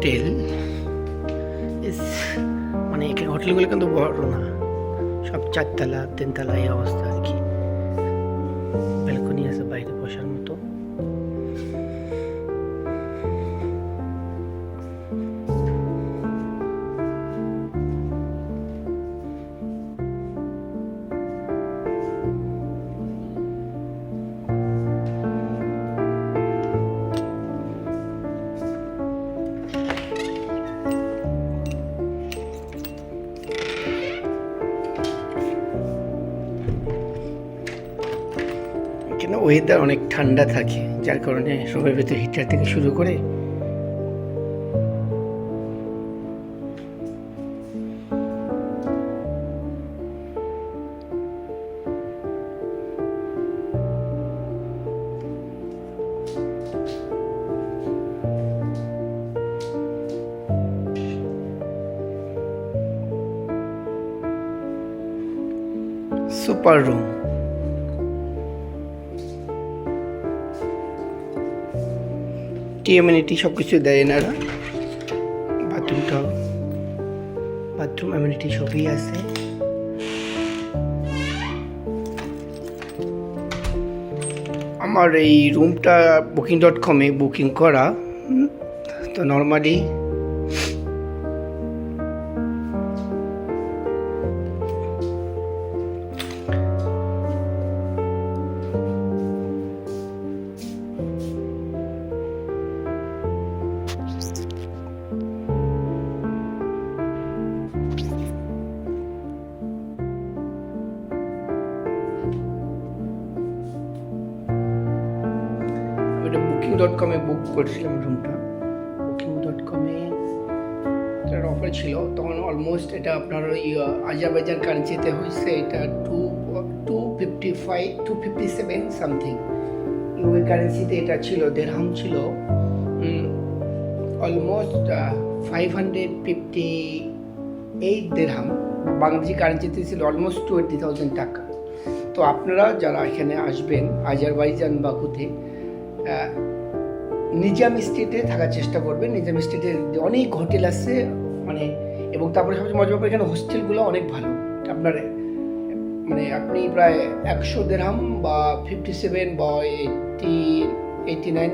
Hotel মানে এখানে হোটেলগুলো কিন্তু বড় না। সব চারতলা তিনতলা এই অবস্থা আর কি। ব্যালকনি আছে বাইরে বসার মতো। এখানে ওয়েদার অনেক ঠান্ডা থাকে, যার কারণে সবার ভেতরে হিটার থেকে শুরু করে সুপার রুম টি এমিনিটি সব কিছু দেয় এনারা বাথরুমটাও বাথরুম এমিনিটি সবই আছে। আমার এই রুমটা বুকিং ডট কমে বুকিং করা। তো নর্মালি ডট কমে বুক করেছিলাম রুমটা বুকিং ডট কমে এটার অফার ছিল, তখন অলমোস্ট এটা আপনার ওই আজারবাইজান কারেন্সিতে হয়েছে, এটা two two fifty five two fifty seven something UAE কারেন্সিতে এটা ছিল দেড়হাম ছিল। Almost five hundred fifty eight দেড়হাম Bangladeshi কারেন্সিতে ছিল অলমোস্ট টোয়েন্টি থাউজেন্ড টাকা। তো আপনারা যারা এখানে আসবেন আজারবাইজান বাকুতে নিজাম স্ট্রিটে থাকার চেষ্টা করবেন নিজাম স্ট্রিটে অনেক হোটেল আছে মানে এবং তারপরে সবচেয়ে মজা ব্যাপার, এখানে হোস্টেলগুলো অনেক ভালো। আপনার মানে আপনি প্রায় একশো দেড়হাম বা ফিফটি সেভেন বা এইটি এইটটি নাইন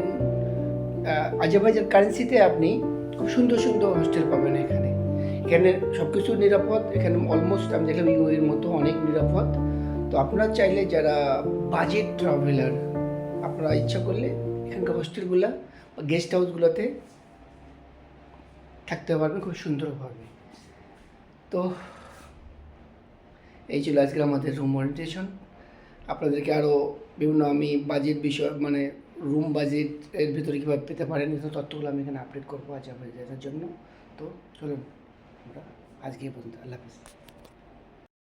আজারবাইজান কারেন্সিতে আপনি খুব সুন্দর সুন্দর হোস্টেল পাবেন এখানে। এখানে সব কিছু নিরাপদ, এখানে অলমোস্ট আমি দেখলাম ইউএর মতো অনেক নিরাপদ। তো আপনারা চাইলে যারা বাজেট ট্রাভেলার আপনারা ইচ্ছা করলে এখানকার হোস্টেলগুলো বা গেস্ট হাউসগুলোতে থাকতে পারবেন খুব সুন্দরভাবে তো এই ছিল আজকে আমাদের রুম অরিয়েন্টেশন আপনাদেরকে আরও বিভিন্ন আমি বাজেট বিষয় মানে রুম বাজেট এর ভিতরে কীভাবে পেতে পারেন, এই তথ্যগুলো আমি এখানে আপডেট করব আজ আপনাদের জন্য। তো চলুন আমরা আজকে পর্যন্ত, আল্লাহ হাফিজ।